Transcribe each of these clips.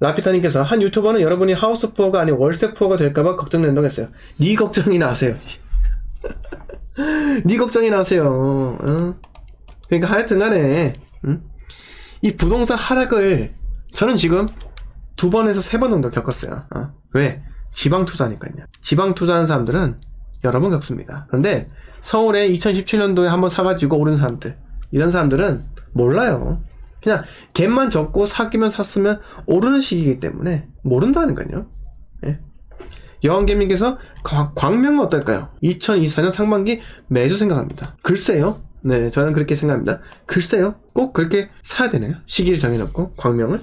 라피타님께서 한 유튜버는 여러분이 하우스 푸어가 아닌 월세 푸어가 될까봐 걱정된다고 했어요. 네 걱정이나 하세요. 네 걱정이나 하세요. 응? 그러니까 하여튼간에 응? 이 부동산 하락을 저는 지금 두 번에서 세 번 정도 겪었어요. 어? 왜? 지방 투자니까요. 지방 투자하는 사람들은 여러 번 겪습니다. 그런데 서울에 2017년도에 한번 사가지고 오른 사람들, 이런 사람들은 몰라요. 그냥 갭만 접고 사기면 샀으면 오르는 시기이기 때문에 모른다니까요. 예. 여왕개님께서 광- 광명은 어떨까요? 2024년 상반기 매주 생각합니다. 글쎄요. 네, 저는 그렇게 생각합니다. 글쎄요. 꼭 그렇게 사야 되나요? 시기를 정해놓고 광명을.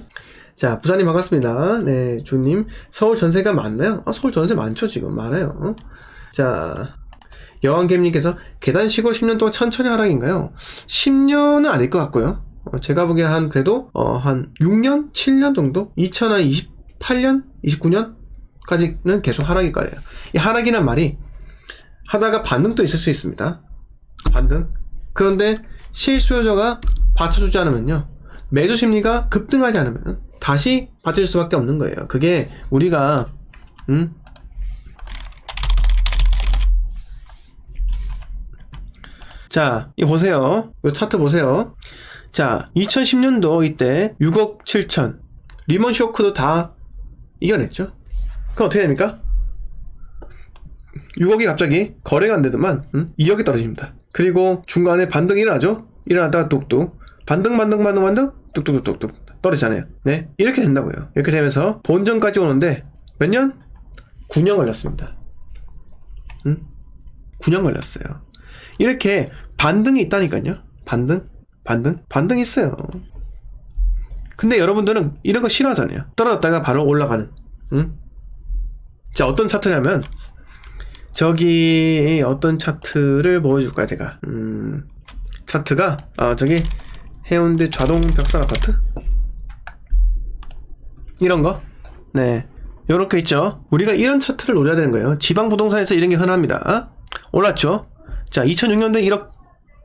자, 부사님 반갑습니다. 네, 주님. 서울 전세가 많나요? 아, 서울 전세 많죠, 지금. 많아요. 자, 여왕개님께서 계단 시골 10년 동안 천천히 하락인가요? 10년은 아닐 것 같고요. 어, 제가 보기엔 한, 그래도, 어, 한 6년? 7년 정도? 2028년? 29년까지는 계속 하락일 거예요. 이 하락이란 말이, 하다가 반등도 있을 수 있습니다. 반등. 그런데 실수요자가 받쳐주지 않으면요. 매수 심리가 급등하지 않으면 다시 받쳐줄 수밖에 없는 거예요. 그게 우리가, 음, 자, 이 보세요. 이 차트 보세요. 자, 2010년도 이때 6억 7천. 리먼 쇼크도 다 이겨냈죠. 그럼 어떻게 됩니까? 6억이 갑자기 거래가 안 되더만 음? 2억이 떨어집니다. 그리고 중간에 반등이 일어나죠. 일어나다가 뚝뚝 반등 반등 반등 반등 뚝뚝뚝뚝뚝 떨어지잖아요. 네 이렇게 된다고요. 이렇게 되면서 본전까지 오는데 몇 년? 9년 걸렸습니다. 음? 9년 걸렸어요. 이렇게 반등이 있다니까요. 반등? 반등? 반등 있어요. 근데 여러분들은 이런 거 싫어하잖아요. 떨어졌다가 바로 올라가는. 응? 자, 어떤 차트냐면, 저기, 어떤 차트를 보여줄까, 제가. 음, 차트가, 아, 저기, 해운대 좌동 벽산 아파트? 이런 거? 네. 요렇게 있죠. 우리가 이런 차트를 노려야 되는 거예요. 지방 부동산에서 이런 게 흔합니다. 올랐죠? 자, 2006년도에 1억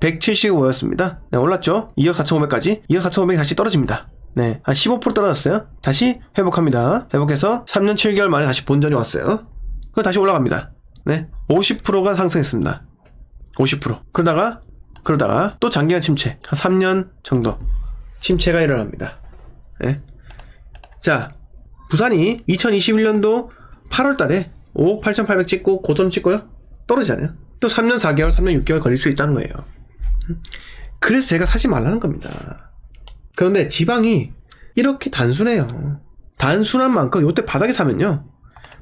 175였습니다. 네, 올랐죠? 2억 4,500까지. 2억 4,500이 다시 떨어집니다. 네, 한 15% 떨어졌어요. 다시 회복합니다. 회복해서 3년 7개월 만에 다시 본전이 왔어요. 그 다시 올라갑니다. 네, 50%가 상승했습니다. 50%. 그러다가, 그러다가 또 장기간 침체. 한 3년 정도 침체가 일어납니다. 네. 자, 부산이 2021년도 8월 달에 5억 8,800 찍고 고점 찍고요. 떨어지잖아요. 또 3년 4개월, 3년 6개월 걸릴 수 있다는 거예요. 그래서 제가 사지 말라는 겁니다. 그런데 지방이 이렇게 단순해요. 단순한 만큼 요때 바닥에 사면요.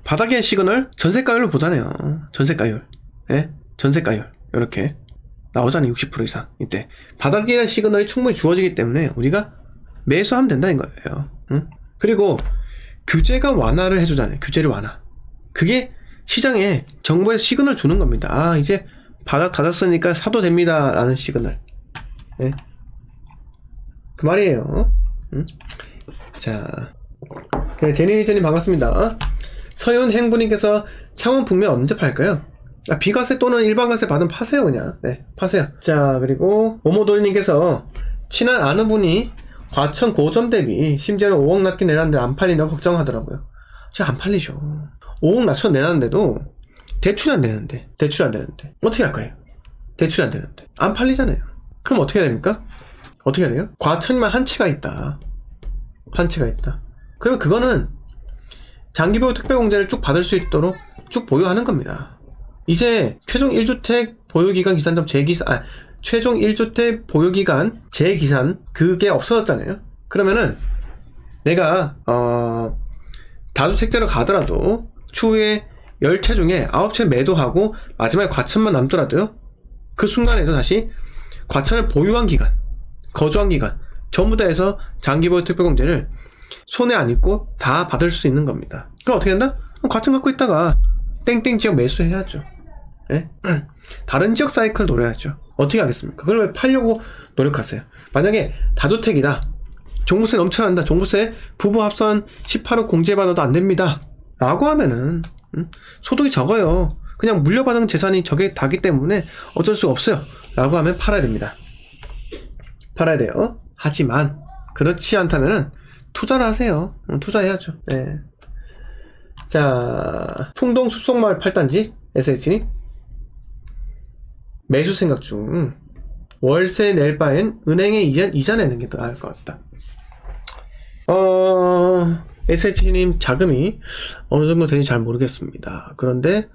바닥의 시그널 전세가율을 보잖아요. 전세가율. 예? 전세가율. 이렇게 나오잖아요. 60% 이상. 이때. 바닥이라는 시그널이 충분히 주어지기 때문에 우리가 매수하면 된다는 거예요. 응? 그리고 규제가 완화를 해주잖아요. 규제를 완화. 그게 시장에 정부에서 시그널 주는 겁니다. 아, 이제 바닥 닫았으니까 사도 됩니다. 라는 시그널. 예. 그 말이에요. 응? 자. 네, 제니니저님 반갑습니다. 서윤 행부님께서 창원 북면 언제 팔까요? 아, 비과세 또는 일반과세 받으면 파세요, 그냥. 네, 파세요. 자, 그리고, 오모돌님께서, 친한 아는 분이 과천 고점 대비, 심지어는 5억 낮게 내놨는데 안 팔린다고 걱정하더라고요. 제가 안 팔리죠. 5억 낮춰 내놨는데도, 대출이 안 되는데, 대출이 안 되는데. 어떻게 할 거예요? 대출이 안 되는데. 안 팔리잖아요. 그럼 어떻게 해야 됩니까? 어떻게 해야 돼요? 과천만 한 채가 있다. 한 채가 있다. 그러면 그거는 장기보유 특별공제를 쭉 받을 수 있도록 쭉 보유하는 겁니다. 이제 최종 1주택 보유기간 기산점 재기산, 아, 최종 1주택 보유기간 재기산 그게 없어졌잖아요. 그러면은 내가 어 다주택자로 가더라도 추후에 10채 중에 9채 매도하고 마지막에 과천만 남더라도요. 그 순간에도 다시 과천을 보유한 기간, 거주한 기간 전부 다 해서 장기 보유 특별공제를 손에 안 입고 다 받을 수 있는 겁니다. 그럼 어떻게 된다? 과천 갖고 있다가 땡땡 지역 매수해야죠. 예? 다른 지역 사이클 노려야죠. 어떻게 하겠습니까? 그걸 왜 팔려고 노력하세요? 만약에 다주택이다. 종부세 넘쳐난다. 종부세 부부 합산 18억 공제받아도 안 됩니다. 라고 하면은 음? 소득이 적어요. 그냥 물려받은 재산이 적게 다기 때문에 어쩔 수가 없어요. 라고 하면 팔아야 됩니다. 팔아야 돼요. 하지만 그렇지 않다면은 투자를 하세요. 음, 투자해야죠. 네. 자, 풍동 숲속마을 8단지 SH님 매수 생각 중. 월세 낼 바엔 은행에 이자, 이자 내는 게 더 나을 것 같다. 어, SH님 자금이 어느 정도 되는지 잘 모르겠습니다. 그런데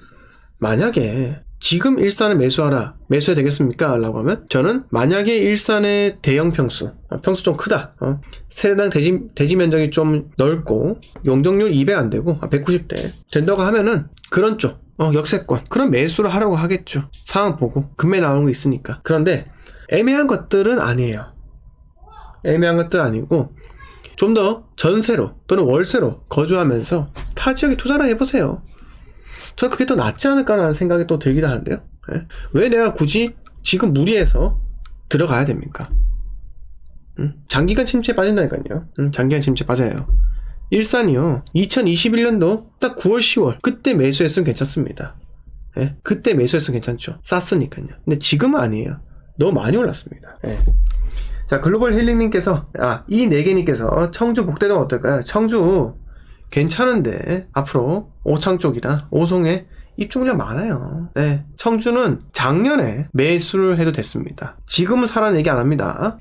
만약에 지금 일산을 매수하라, 매수해야 되겠습니까? 라고 하면 저는 만약에 일산의 대형 평수, 아, 평수 좀 크다, 어, 세대당 대지, 대지 면적이 좀 넓고 용적률 200안 되고 190대 된다고 하면은 그런 쪽, 어, 역세권 그런 매수를 하라고 하겠죠. 상황 보고 금매 나오는 거 있으니까. 그런데 애매한 것들은 아니에요. 애매한 것들 아니고 좀 더 전세로 또는 월세로 거주하면서 타 지역에 투자를 해보세요. 저는 그게 더 낫지 않을까라는 생각이 또 들기도 하는데요. 예? 왜 내가 굳이 지금 무리해서 들어가야 됩니까? 음? 장기간 침체에 빠진다니까요. 음, 장기간 침체 빠져요. 일산이요. 2021년도 딱 9월, 10월 그때 매수했으면 괜찮습니다. 예? 그때 매수했으면 괜찮죠. 쌌으니까요. 근데 지금은 아니에요. 너무 많이 올랐습니다. 예. 자, 글로벌 힐링님께서, 아, 이 네 개님께서 청주 복대동 어떨까요? 청주 괜찮은데, 앞으로 오창 쪽이나 오송에 입주물량 많아요. 네. 청주는 작년에 매수를 해도 됐습니다. 지금은 사라는 얘기 안 합니다.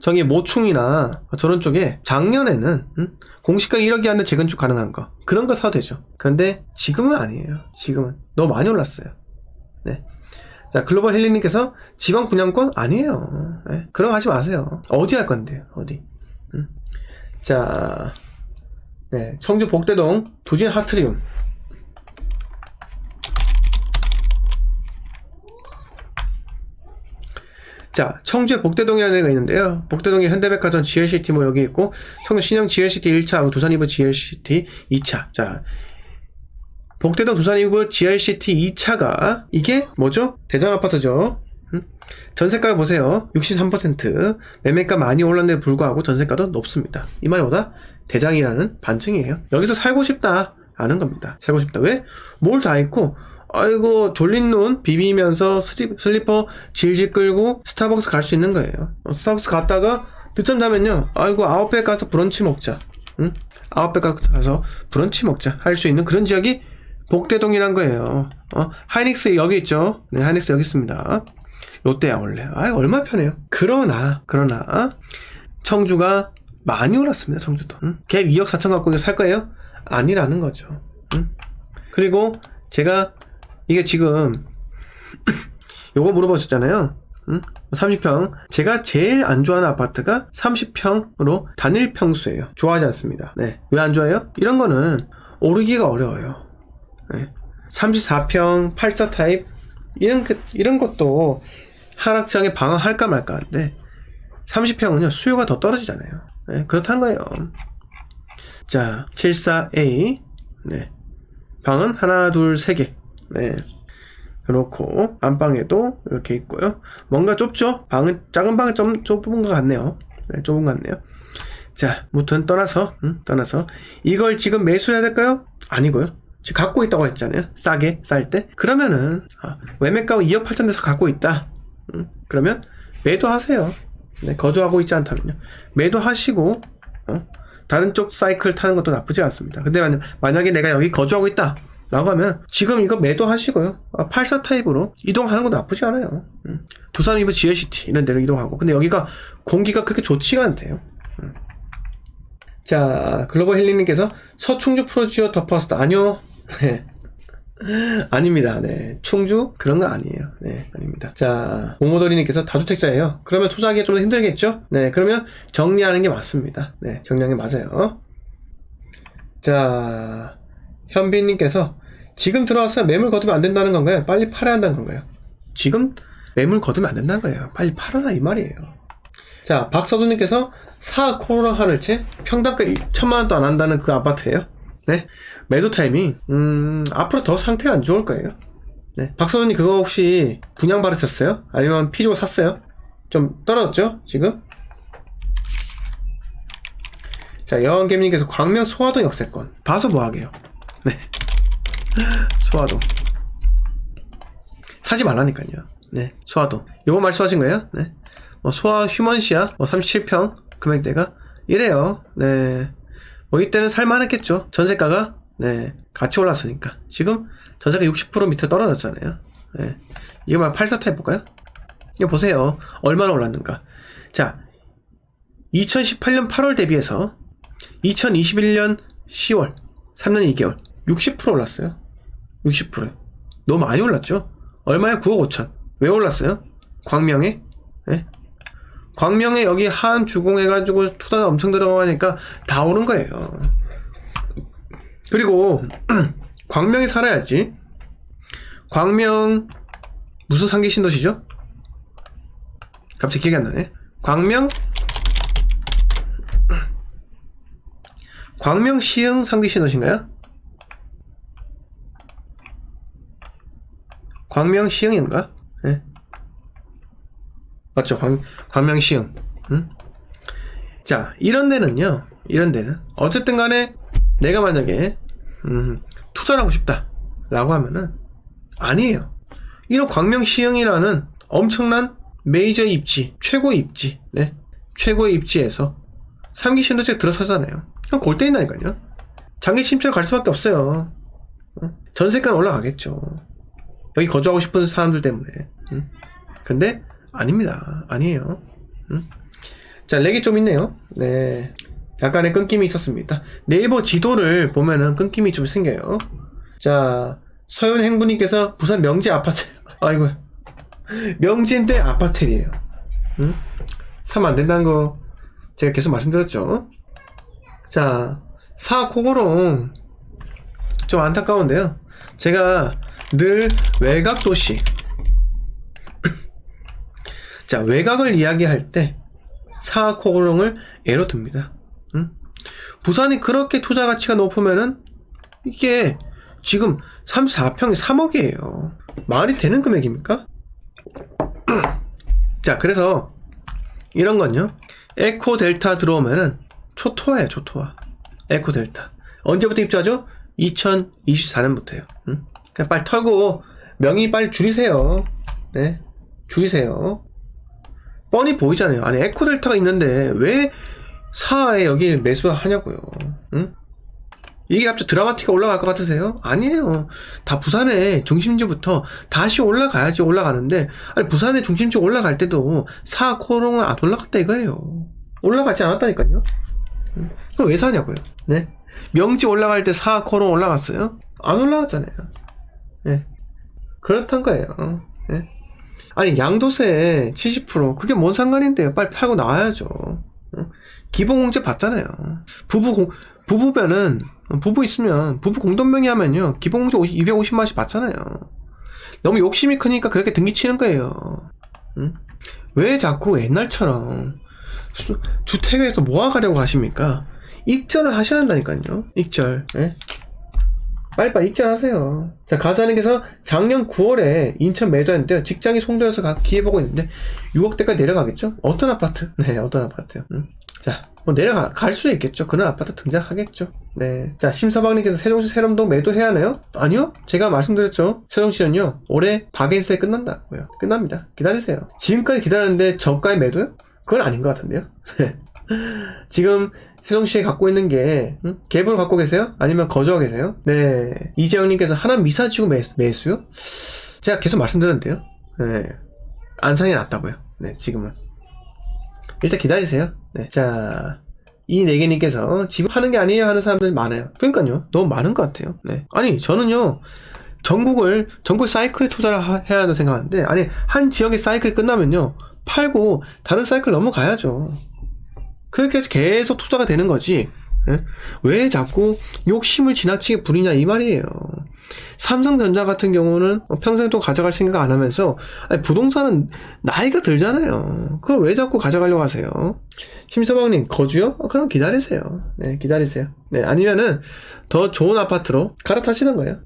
저기 모충이나 저런 쪽에 작년에는 음? 공시가 1억이 안돼 재건축 가능한 거 그런 거 사도 되죠. 그런데 지금은 아니에요. 지금은 너무 많이 올랐어요. 네. 자 글로벌 힐링님께서 지방 분양권 아니에요. 네. 그런 거 하지 마세요. 어디 할 건데요? 어디? 음? 자, 네 청주 복대동 두진 하트리움. 자, 청주에 복대동이라는 데가 있는데요. 복대동에 현대백화점 GLCT 뭐 여기 있고, 청주 신형 GLCT 1차하고 두산 이브 GLCT 2차. 자, 복대동 두산 이브 GLCT 2차가 이게 뭐죠? 대장 아파트죠. 음? 전세가를 보세요. 63% 매매가 많이 올랐는데 불구하고 전세가도 높습니다. 이 말이 뭐다? 대장이라는 반증이에요. 여기서 살고 싶다. 아는 겁니다. 살고 싶다. 왜? 뭘 다 있고 아이고 졸린 눈 비비면서 스지, 슬리퍼 질질 끌고 스타벅스 갈 수 있는 거예요. 어, 스타벅스 갔다가 늦잠 자면요. 아이고 아웃백 가서 브런치 먹자. 응? 아웃백 가서 브런치 먹자. 할 수 있는 그런 지역이 복대동이란 거예요. 어? 하이닉스 여기 있죠. 네, 하이닉스 여기 있습니다. 롯데야 원래. 아 얼마 편해요. 그러나 그러나 청주가 많이 올랐습니다. 청주도. 응? 갭 2억 4천 갖고 살 거예요? 아니라는 거죠. 응? 그리고 제가 이게 지금 요거 물어보셨잖아요. 응? 30평. 제가 제일 안 좋아하는 아파트가 30평으로 단일 평수예요. 좋아하지 않습니다. 네. 왜 안 좋아해요? 이런 거는 오르기가 어려워요. 네. 34평, 84 타입 이런 그- 이런 것도 하락장에 방어할까 말까 한데 30평은요 수요가 더 떨어지잖아요. 네, 그렇다는 거예요. 자, 74A. 네. 방은 하나, 둘, 세 개. 네. 그렇고, 안방에도 이렇게 있고요. 뭔가 좁죠? 방은, 작은 방은 좀 좁은 것 같네요. 네, 좁은 것 같네요. 자, 무튼 떠나서, 음, 떠나서, 이걸 지금 매수해야 될까요? 아니고요. 지금 갖고 있다고 했잖아요. 싸게, 쌀 때. 그러면은, 아, 매매가 2억 8천 돼서 갖고 있다. 음, 그러면, 매도하세요. 네, 거주하고 있지 않다면요. 매도하시고, 어? 다른 쪽 사이클 타는 것도 나쁘지 않습니다. 근데 만- 만약에 내가 여기 거주하고 있다. 라고 하면 지금 이거 매도하시고요. 아, 84 타입으로 이동하는 것도 나쁘지 않아요. 음. 두산 이브 GLCT 이런 데로 이동하고. 근데 여기가 공기가 그렇게 좋지가 않대요. 음. 자, 글로벌 힐링님께서 서충주 프로지오 더 퍼스트. 아니요. 네. 아닙니다. 네. 충주? 그런 거 아니에요. 네, 아닙니다. 자, 오모돌이님께서 다주택자예요. 그러면 투자하기가 좀 더 힘들겠죠? 네, 그러면 정리하는 게 맞습니다. 네, 정리하는 게 맞아요. 자, 현빈님께서 지금 들어와서 매물 거두면 안 된다는 건가요? 빨리 팔아야 한다는 건가요? 지금 매물 거두면 안 된다는 거예요. 빨리 팔아라 이 말이에요. 자, 박서준님께서 사 코로나 하늘채 평당가 1천만 원도 안 한다는 그 아파트예요. 네, 매도 타이밍 음 앞으로 더 상태가 안 좋을 거예요. 네, 박서준님 그거 혹시 분양 받으셨어요? 아니면 피주고 샀어요? 좀 떨어졌죠 지금? 자, 여왕개님께서 광명 소화동 역세권 봐서 뭐하게요? 네, 소화동 사지 말라니까요. 네, 소화동. 요거 말씀하신 거예요? 네. 뭐 소화 휴먼시아 뭐 37평 금액대가 이래요. 네. 뭐 이때는 살만했겠죠. 전세가가 네 같이 올랐으니까 지금 전세가 60% 밑에 떨어졌잖아요. 네. 이거 말 84타 해볼까요? 이거 보세요. 얼마나 올랐는가. 자, 2018년 8월 대비해서 2021년 10월 3년 2개월 60% 올랐어요. 60%. 너무 많이 올랐죠? 얼마에 9억 5천. 왜 올랐어요? 광명에? 예? 광명에 여기 하안 주공 해가지고 투자가 엄청 들어가니까 다 오른 거예요. 그리고 광명에 살아야지. 광명 무슨 상기 신도시죠? 갑자기 기억이 안 나네. 광명 광명 시흥 상기 신도시인가요? 광명 시흥인가? 예. 맞죠? 광, 광명 시흥. 응? 자, 이런 데는요. 이런 데는 어쨌든 간에 내가 만약에 음, 투자를 하고 싶다. 라고 하면은 아니에요. 이런 광명 시흥이라는 엄청난 메이저 입지, 최고 입지, 네. 최고의 입지에서 3기 신도책 들어서잖아요. 그럼 골 때린다니까요. 장기 침체를 갈 수밖에 없어요. 응? 전세가는 올라가겠죠. 여기 거주하고 싶은 사람들 때문에. 응? 근데 아닙니다. 아니에요. 응? 자, 렉이 좀 있네요. 네. 약간의 끊김이 있었습니다. 네이버 지도를 보면은 끊김이 좀 생겨요. 자, 서윤 행부님께서 부산 명지 아파트. 아이고. 명지인데 아파트이에요. 응? 사면 안 된다는 거 제가 계속 말씀드렸죠. 자, 사코고롱 좀 안타까운데요. 제가 늘 외곽 도시 자 외곽을 이야기할 때 사코고롱을 예로 듭니다. 응? 부산이 그렇게 투자 가치가 높으면은 이게 지금 34평이 3억이에요. 말이 되는 금액입니까? 자 그래서 이런 건요. 에코 델타 들어오면은 초토화예요, 초토화. 에코 델타. 언제부터 입주하죠? 2024년부터요. 응? 그냥 빨리 털고 명의 빨리 줄이세요. 네, 줄이세요. 뻔히 보이잖아요. 아니 에코 델타가 있는데 왜 사에 여기 매수하냐고요. 응? 이게 갑자기 드라마티가 올라갈 것 같으세요? 아니에요. 다 부산의 중심지부터 다시 올라가야지 올라가는데, 아니, 부산의 중심지 올라갈 때도 사 코롱은 안 올라갔다 이거예요. 올라가지 않았다니까요. 음, 그럼 왜 사냐고요? 네. 명지 올라갈 때사 코롱 올라갔어요? 안 올라갔잖아요. 네. 그렇단 거예요. 네. 아니, 양도세 70% 그게 뭔 상관인데요? 빨리 팔고 나와야죠. 응? 기본공제 받잖아요. 부부 공, 부부면은, 부부 있으면, 부부 공동명의 하면요, 기본공제 50, 250만 원씩 받잖아요. 너무 욕심이 크니까 그렇게 등기 치는 거예요. 응? 왜 자꾸 옛날처럼, 수, 주택에서 모아가려고 하십니까? 익절을 하셔야 한다니까요. 익절. 예? 빨리빨리 익절하세요. 자, 가사님께서 작년 9월에 인천 매도했는데요. 직장이 송도에서 가- 기회보고 있는데 6억대까지 내려가겠죠? 어떤 아파트? 네, 어떤 아파트요? 음. 자, 뭐 내려가, 갈 수도 있겠죠. 그런 아파트 등장하겠죠. 네. 자, 심서방님께서 세종시 세롬동 매도해야 하나요? 아니요. 제가 말씀드렸죠. 세종시는요, 올해 박인세 끝난다고요. 끝납니다. 기다리세요. 지금까지 기다렸는데 저가에 매도요? 그건 아닌 것 같은데요. 네. 지금 세종시에 갖고 있는 게 응? 갭으로 갖고 계세요? 아니면 거주하고 계세요? 네. 이재영님께서 하나 미사지구 매수, 매수 요? 제가 계속 말씀드렸는데요. 네. 안상이 낫다고요. 네 지금은. 일단 기다리세요. 네 자 이네개님께서 지금 하는 게 아니에요 하는 사람들이 많아요. 그러니까요. 너무 많은 것 같아요. 네. 아니 저는요 전국을 전국 사이클에 투자를 하- 해야 한다 생각하는데 아니 한 지역의 사이클이 끝나면요 팔고 다른 사이클 넘어가야죠 그렇게 해서 계속 투자가 되는 거지. 예? 왜 자꾸 욕심을 지나치게 부리냐 이 말이에요. 삼성전자 같은 경우는 평생 또 가져갈 생각 안 하면서 부동산은 나이가 들잖아요. 그걸 왜 자꾸 가져가려고 하세요? 심서방님 거주요? 어, 그럼 기다리세요. 네, 기다리세요. 네, 아니면은 더 좋은 아파트로 갈아타시는 거예요.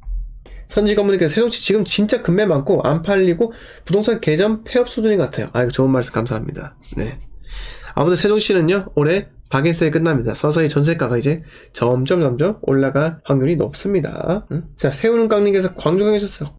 선지 건물님께서 세종시 지금 진짜 금매 많고 안 팔리고 부동산 개점 폐업 수준인 것 같아요. 아이고 좋은 말씀 감사합니다. 네. 아무튼 세종시는요 올해 박인세일 끝납니다. 서서히 전세가가 이제 점점 점점 올라갈 확률이 높습니다. 음? 자 세우는 깡님께서 광주 경에서